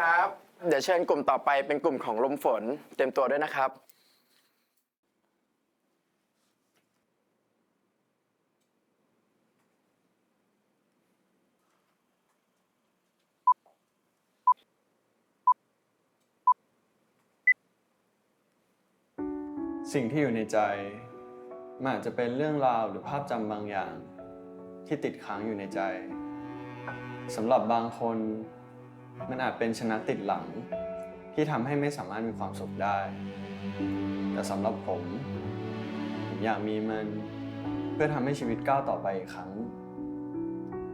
เคครับ เดี๋ยวเชิญกลุ่มต่อไปเป็นกลุ่มของลมฝน เต็มตัวด้วยนะครับ สิ่งที่อยู่ในใจ มันอาจจะเป็นเรื่องราวหรือภาพจำบางอย่าง ที่ติดค้างอยู่ในใจสำหรับบางคน มันอาจเป็นชนะติดหลัง ที่ทำให้ไม่สามารถมีความสุขได้ แต่สำหรับผมผมอยากมีมันเพื่อทำให้ชีวิตก้าวต่อไปอีกครั้ง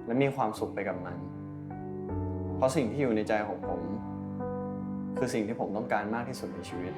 และมีความสุขไปกับมัน เพราะสิ่งที่อยู่ในใจของผม คือสิ่งที่ผมต้องการมากที่สุดในชีวิต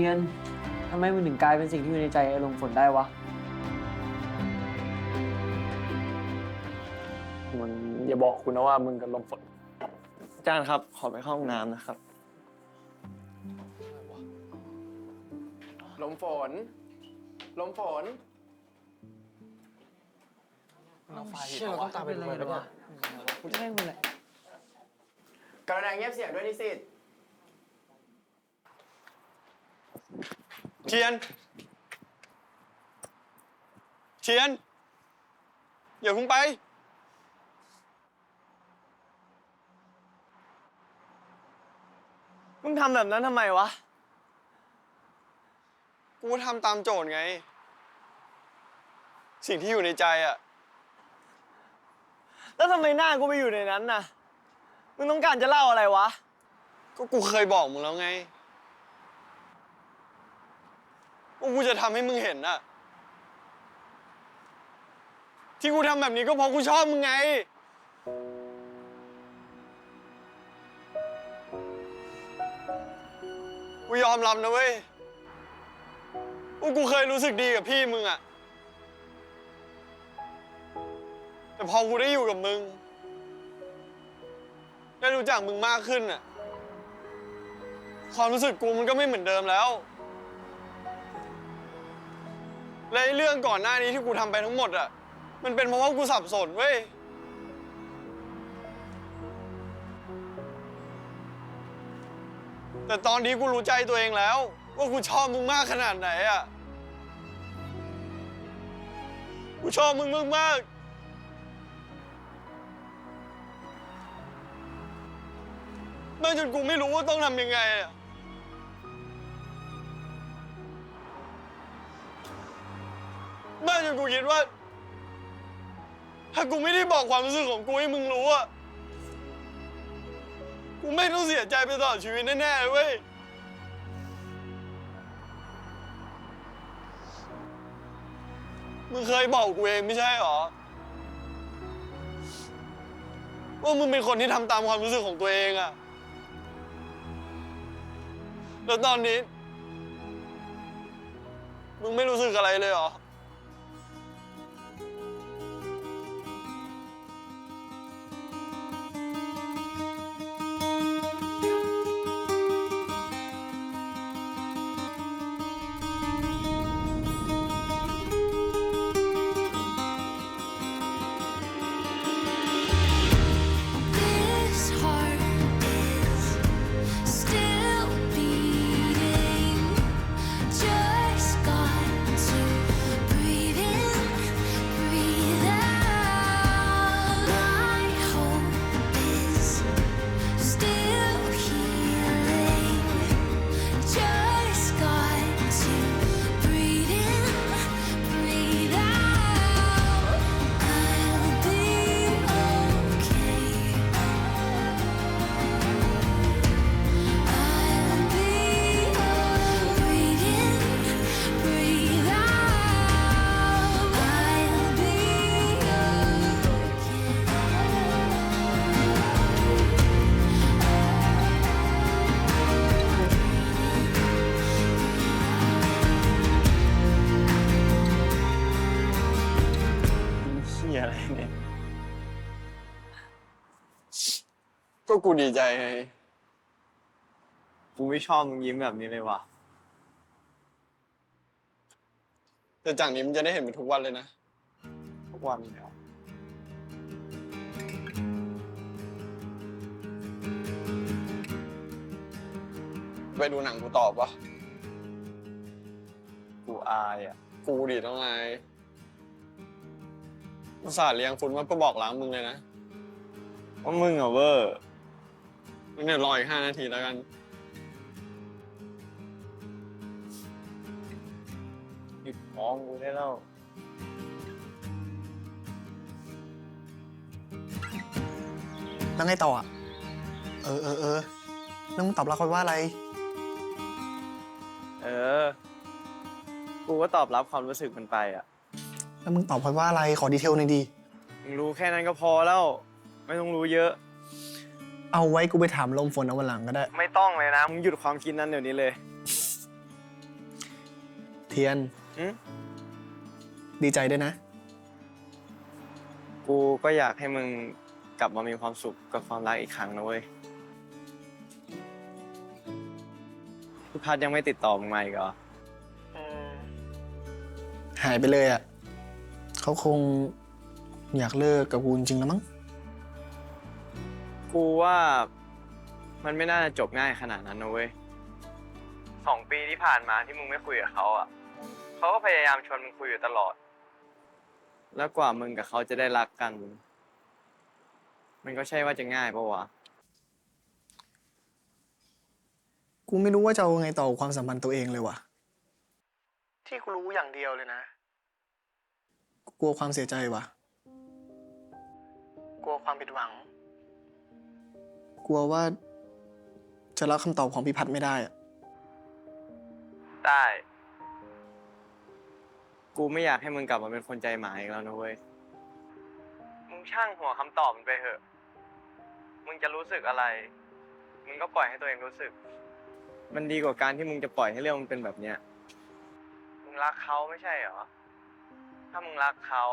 ไอเทียนทำไมมึงถึงกลายเป็นสิ่งที่อยู่ในใจไอ้ลมฝนได้วะ มึงอย่าบอกคุณนะว่ามึงกับลมฝน อาจารย์ครับ ขอไปเข้าห้องน้ำนะครับ ลมฝน ลมฝนเชื่อเราต้องตามไปดูเลยว่าแม่งมึงแหละ กรุณาเงียบเสียงด้วยนิสิต เทียน เทียน อย่าเพิ่งไป มึงทำแบบนั้นทำไมวะ กูทำตามโจทย์ไง สิ่งที่อยู่ในใจอะแล้วทำไมหน้ากูไปอยู่ในนั้นน่ะ มึงต้องการจะเล่าอะไรวะ ก็กูเคยบอกมึงแล้วไง ว่ากูจะทำให้มึงเห็นอะ ที่กูทำแบบนี้ก็เพราะกูชอบมึงไง กูยอมรับนะเว้ยว่ากูเคยรู้สึกดีกับพี่มึงอะแต่พอกูได้อยู่กับมึง ได้รู้จักมึงมากขึ้นอะความรู้สึกกูมันก็ไม่เหมือนเดิมแล้ว และไอ้เรื่องก่อนหน้านี้ที่กูทำไปทั้งหมดอะ มันเป็นเพราะว่ากูสับสนเว้ย แต่ตอนนี้กูรู้ใจตัวเองแล้ว ว่ากูชอบมึงมากขนาดไหนอะ กูชอบมึงมากมากๆมากจนกูไม่รู้ว่าต้องทำยังไงอะ มากจนกูคิดว่า ถ้ากูไม่ได้บอกความรู้สึกของกูให้มึงรู้อะกูไม่ต้องเสียใจไปตลอดชีวิตแน่ๆเว้ย มึงเคยบอกกูเองไม่ใช่หรอ ว่ามึงเป็นคนที่ทำตามความรู้สึกของตัวเองอะแล้วตอนนี้ มึงไม่รู้สึกอะไรเลยเหรอ อะไรเนี่ย ก็กูดีใจไง กูไม่ชอบมึงยิ้มแบบนี้เลยว่ะ แต่จากนี้มันจะได้เห็นมันทุกวันเลยนะ ทุกวันเลยเหรอไปดูหนังกูตอบปะกูอายอะ กูดิต้องไง อุตส่าห์เลี้ยงคุณมาเพื่อบอกล้างมึงเลยนะ ว่ามึงอะเวอร์งั้นเดี๋ยวรออีกห้านาทีแล้วกัน หยุดมองกูได้แล้วแล้วไงต่ออะ เออเออเออแล้วมึงตอบรับเขาว่าอะไร เออ กูก็ตอบรับความรู้สึกมันไปอะ แล้วมึงตอบเขาว่าอะไรขอดีเทลหน่อยดี มึงรู้แค่นั้นก็พอแล้ว ไม่ต้องรู้เยอะ เอาไว้กูไปถามลมฝนเอาวันหลังก็ได้ ไม่ต้องเลยนะ มึงหยุดความคิดนั้นเดี๋ยวนี้เลย เทียนอืมดีใจด้วยนะ กูก็อยากให้มึงกลับมามีความสุขกับความรักอีกครั้งนะเว้ยพี่พัดยังไม่ติดต่อมึงมาอีกเหรอ หายไปเลยอะ เขาคงอยากเลิกกับกูจริงๆแล้วมั้ง กูว่ามันไม่น่าจะจบง่ายขนาดนั้นนะเว้ยสองปีที่ผ่านมาที่มึงไม่คุยกับเขาอะเขาก็พยายามชวนมึงคุยอยู่ตลอด แล้วกว่ามึงกับเขาจะได้รักกัน มันก็ใช่ว่าจะง่ายปะวะ กูไม่รู้ว่าจะเอาไงต่อกับความสัมพันธ์ตัวเองเลยว่ะ ที่กูรู้อย่างเดียวเลยนะ กลัวความเสียใจว่ะกลัวความผิดหวัง กลัวว่า จะรับคำตอบของพี่พัดไม่ได้อะได้ กูไม่อยากให้มึงกลับมาเป็นคนใจหมายอีกแล้วนะเว้ย มึงช่างหัวคำตอบมันไปเถอะ มึงจะรู้สึกอะไร มึงก็ปล่อยให้ตัวเองรู้สึก มันดีกว่าการที่มึงจะปล่อยให้เรื่องมันเป็นแบบเนี้ย มึงรักเขาไม่ใช่เหรอ ถ้ามึงรักเขา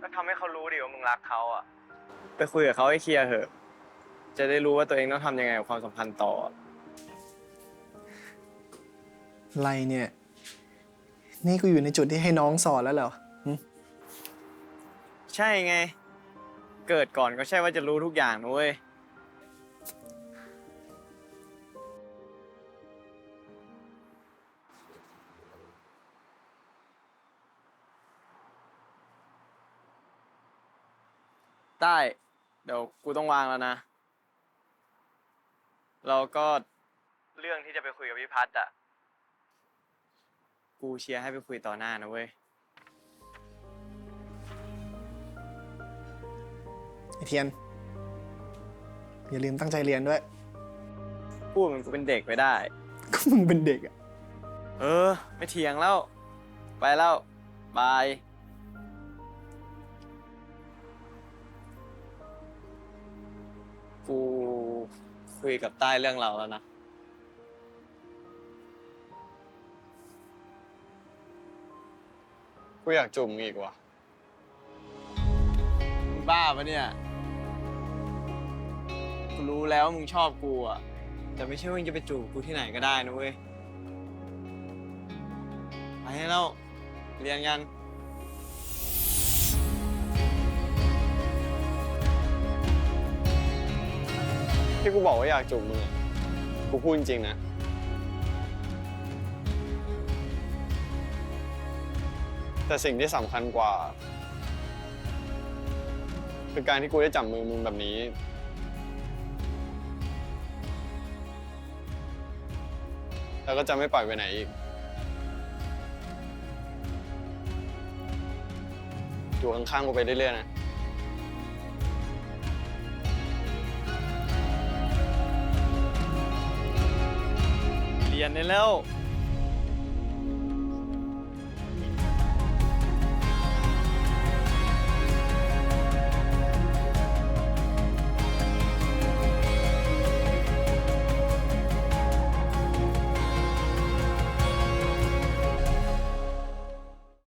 ก็ทำให้เขารู้ดิว่ามึงรักเขาอะ ไปคุยกับเขาให้เคลียร์เถอะ จะได้รู้ว่าตัวเองต้องทำยังไงกับความสัมพันธ์ต่ออะไรเนี่ย นี่กูอยู่ในจุดที่ให้น้องสอนแล้วเหรอหึใช่ไง เกิดก่อนก็ใช่ว่าจะรู้ทุกอย่างนะเว้ย ได้ เดี๋ยวกูต้องวางแล้วนะ เราก็เรื่องที่จะไปคุยกับพี่พัฒน์อะ กูเชียร์ให้ไปคุยต่อหน้านะเว้ย ไอเทียน อย่าลืมตั้งใจเรียนด้วย พูดเหมือนกูเป็นเด็กไปได้ ก็มึงเป็นเด็กอะ เออ ไม่เถียงแล้ว ไปแล้ว บาย คุยกับใต้เรื่องเราแล้วนะ กูอยากจุ่มอีกว่ะมึงบ้าปะเนี่ย กูรู้แล้วมึงชอบกูอะ แต่ไม่ใช่ว่ามึงจะไปจูบกูที่ไหนก็ได้นะเว้ย ไปให้แล้วเรียนกัน ที่กูบอกว่าอยากจูบมึงอะกูพูดจริงๆนะ แต่สิ่งที่สำคัญกว่า คือการที่กูได้จับมือมึงแบบนี้ แล้วก็จะไม่ปล่อยไปไหนอีก อยู่ข้างๆกูไปเรื่อยๆนะ ยนได้แล้ว